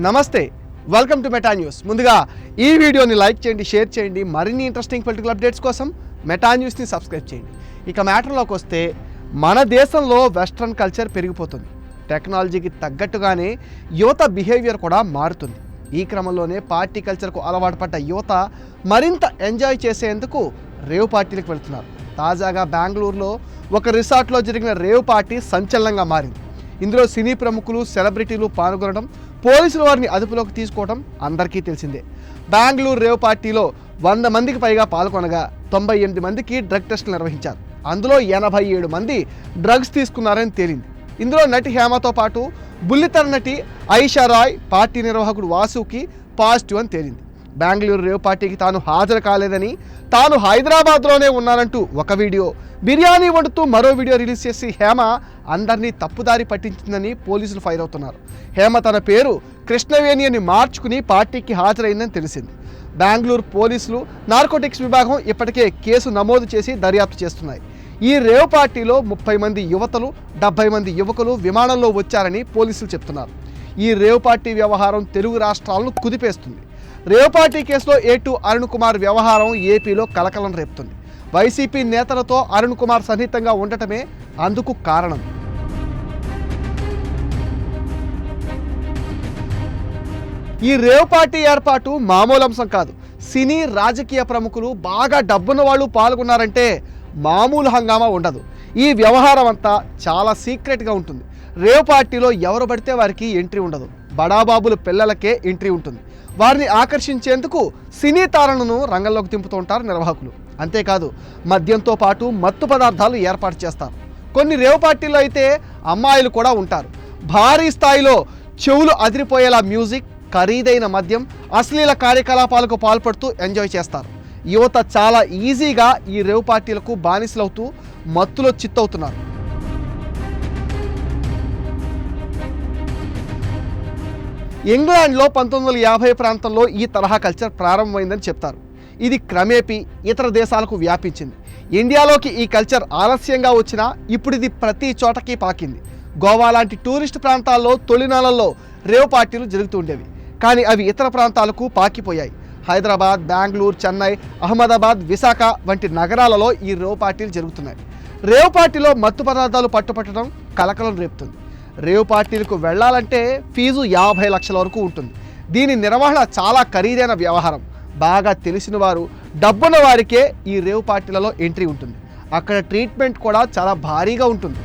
నమస్తే welcome to Meta news ముందుగా ఈ వీడియోని లైక్ చేయండి షేర్ చేయండి. మరిన్ని ఇంట్రెస్టింగ్ పొలిటికల్ అప్డేట్స్ కోసం మెటా న్యూస్ని సబ్స్క్రైబ్ చేయండి. ఇక మ్యాటర్లోకి వస్తే మన దేశంలో వెస్ట్రన్ కల్చర్ పెరిగిపోతుంది. టెక్నాలజీకి తగ్గట్టుగానే యువత బిహేవియర్ కూడా మారుతుంది. ఈ క్రమంలోనే పార్టీ కల్చర్కు అలవాటు పడ్డ యువత మరింత ఎంజాయ్ చేసేందుకు రేవ్ పార్టీలకు వెళ్తున్నారు. తాజాగా బెంగళూరులో ఒక రిసార్ట్లో జరిగిన రేవ్ పార్టీ సంచలనంగా మారింది. ఇందులో సినీ ప్రముఖులు సెలబ్రిటీలు పాల్గొనడం పోలీసులు వారిని అదుపులోకి తీసుకోవడం అందరికీ తెలిసిందే. బెంగళూరు రేవ్ పార్టీలో వంద మందికి పైగా పాల్గొనగా తొంభై ఎనిమిది మందికి డ్రగ్ టెస్టులు నిర్వహించారు. అందులో ఎనభై ఏడు మంది డ్రగ్స్ తీసుకున్నారని తేలింది. ఇందులో నటి హేమతో పాటు బుల్లితెర నటి ఐషా రాయ్ పార్టీ నిర్వాహకుడు వాసుకి పాజిటివ్ అని తేలింది. బెంగళూరు రేవ్ పార్టీకి తాను హాజరు కాలేదని తాను హైదరాబాద్లోనే ఉన్నానంటూ ఒక వీడియో. బిర్యానీ వండుతూ మరో వీడియో రిలీజ్ చేసి హేమ అందరినీ తప్పుదారి పట్టించిందని పోలీసులు ఫైర్ అవుతున్నారు. హేమ తన పేరు కృష్ణవేణి అని మార్చుకుని పార్టీకి హాజరైందని తెలిసింది. బెంగళూరు పోలీసులు నార్కోటిక్స్ విభాగం ఇప్పటికే కేసు నమోదు చేసి దర్యాప్తు చేస్తున్నాయి. ఈ రేవ్ పార్టీలో ముప్పై మంది యువతలు డెబ్బై మంది యువకులు విమానంలో వచ్చారని పోలీసులు చెప్తున్నారు. ఈ రేవ్ పార్టీ వ్యవహారం తెలుగు రాష్ట్రాలను కుదిపేస్తుంది. రేవపాటి కేసులో ఏటు అరుణ్ కుమార్ వ్యవహారం ఏపీలో కలకలం రేపుతుంది. వైసీపీ నేతలతో అరుణ్ కుమార్ సన్నిహితంగా ఉండటమే అందుకు కారణం. ఈ రేవ్ పార్టీ ఏర్పాటు మామూలు అంశం కాదు. సినీ రాజకీయ ప్రముఖులు బాగా డబ్బున్న వాళ్ళు పాల్గొన్నారంటే మామూలు హంగామా ఉండదు. ఈ వ్యవహారం అంతా చాలా సీక్రెట్గా ఉంటుంది. రేవ్ పార్టీలో ఎవరు పడితే వారికి ఎంట్రీ ఉండదు. బడాబాబుల పిల్లలకే ఎంట్రీ ఉంటుంది. వారిని ఆకర్షించేందుకు సినీ తారలను రంగంలోకి తింపుతూ ఉంటారు నిర్వాహకులు. అంతేకాదు మద్యంతో పాటు మత్తు పదార్థాలు ఏర్పాటు చేస్తారు. కొన్ని రేవ్ పార్టీల్లో అయితే అమ్మాయిలు కూడా ఉంటారు. భారీ స్థాయిలో చెవులు అదిరిపోయేలా మ్యూజిక్ ఖరీదైన మద్యం అశ్లీల కార్యకలాపాలకు పాల్పడుతూ ఎంజాయ్ చేస్తారు. యువత చాలా ఈజీగా ఈ రేవ్ పార్టీలకు బానిసలవుతూ మత్తులో చిత్తవుతున్నారు. ఇంగ్లాండ్లో పంతొమ్మిది వందల యాభై ప్రాంతంలో ఈ తరహా కల్చర్ ప్రారంభమైందని చెప్తారు. ఇది క్రమేపీ ఇతర దేశాలకు వ్యాపించింది. ఇండియాలోకి ఈ కల్చర్ ఆలస్యంగా వచ్చినా ఇప్పుడు ఇది ప్రతి చోటకి పాకింది. గోవా లాంటి టూరిస్ట్ ప్రాంతాల్లో తొలినాళ్ళలో రేవ్ పార్టీలు జరుగుతూ ఉండేవి. కానీ అవి ఇతర ప్రాంతాలకు పాకిపోయాయి. హైదరాబాద్ బెంగళూరు చెన్నై అహ్మదాబాద్ విశాఖ వంటి నగరాలలో ఈ రేవ్ పార్టీలు జరుగుతున్నాయి. రేవ్ పార్టీలో మత్తు పదార్థాలు పట్టుపట్టడం కలకలం రేపుతుంది. రేవ్ పార్టీలకు వెళ్ళాలంటే ఫీజు యాభై లక్షల వరకు ఉంటుంది. దీని నిర్వహణ చాలా ఖరీదైన వ్యవహారం. బాగా తెలిసిన వారు డబ్బున్న వారికే ఈ రేవ్ పార్టీలలో ఎంట్రీ ఉంటుంది. అక్కడ ట్రీట్మెంట్ కూడా చాలా భారీగా ఉంటుంది.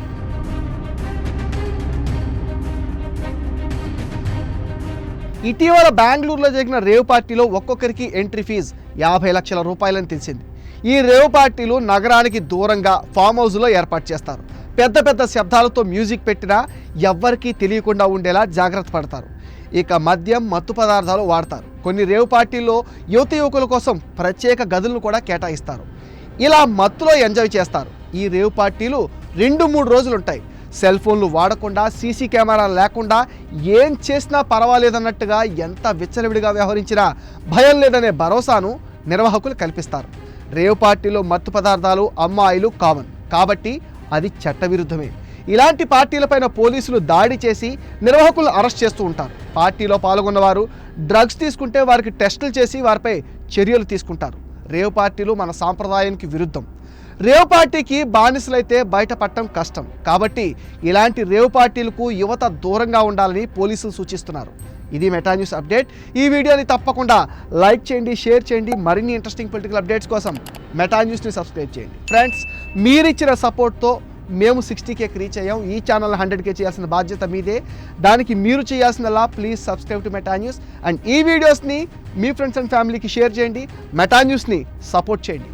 ఇటీవల బెంగళూరులో జరిగిన రేవ్ పార్టీలో ఒక్కొక్కరికి ఎంట్రీ ఫీజు యాభై లక్షల రూపాయలని తెలిసింది. ఈ రేవ్ పార్టీలు నగరానికి దూరంగా ఫామ్ హౌస్లో ఏర్పాటు చేస్తారు. పెద్ద పెద్ద శబ్దాలతో మ్యూజిక్ పెట్టినా ఎవ్వరికీ తెలియకుండా ఉండేలా జాగ్రత్త పడతారు. ఇక మద్యం మత్తు పదార్థాలు వాడతారు. కొన్ని రేవు పార్టీల్లో యువత యువకుల కోసం ప్రత్యేక గదులను కూడా కేటాయిస్తారు. ఇలా మత్తులో ఎంజాయ్ చేస్తారు. ఈ రేవు పార్టీలు రెండు మూడు రోజులు ఉంటాయి సెల్ ఫోన్లు వాడకుండా సీసీ కెమెరా లేకుండా ఏం చేసినా పర్వాలేదన్నట్టుగా ఎంత విచ్చలవిడిగా వ్యవహరించినా భయం లేదనే భరోసాను నిర్వాహకులు కల్పిస్తారు. రేవ్ పార్టీలో మత్తు పదార్థాలు అమ్మాయిలు కామన్. కాబట్టి అది చట్టవిరుద్ధమే. ఇలాంటి పార్టీలపైన పోలీసులు దాడి చేసి నిర్వాహకులు అరెస్ట్ చేస్తూ ఉంటారు. పార్టీలో పాల్గొన్నవారు డ్రగ్స్ తీసుకుంటే వారికి టెస్టులు చేసి వారిపై చర్యలు తీసుకుంటారు. రేవ్ పార్టీలు మన సాంప్రదాయానికి విరుద్ధం. రేవ్ పార్టీకి బానిసలైతే బయటపడటం కష్టం. కాబట్టి ఇలాంటి రేవ్ పార్టీలకు యువత దూరంగా ఉండాలని పోలీసులు సూచిస్తున్నారు. ఇది మెటా న్యూస్ అప్డేట్. ఈ వీడియోని తప్పకుండా లైక్ చేయండి షేర్ చేయండి. మరిన్ని ఇంట్రెస్టింగ్ పొలిటికల్ అప్డేట్స్ కోసం మెటా న్యూస్ని సబ్స్క్రైబ్ చేయండి. ఫ్రెండ్స్ మీరిచ్చిన సపోర్ట్తో మేము సిక్స్టీ కేకి రీచ్ అయ్యాం. ఈ ఛానల్ హండ్రెడ్ కే చేయాల్సిన బాధ్యత మీదే. దానికి మీరు చేయాల్సినలా please subscribe to Meta news. And ఈ వీడియోస్ని మీ ఫ్రెండ్స్ అండ్ ఫ్యామిలీకి షేర్ చేయండి. మెటా న్యూస్ని సపోర్ట్ చేయండి.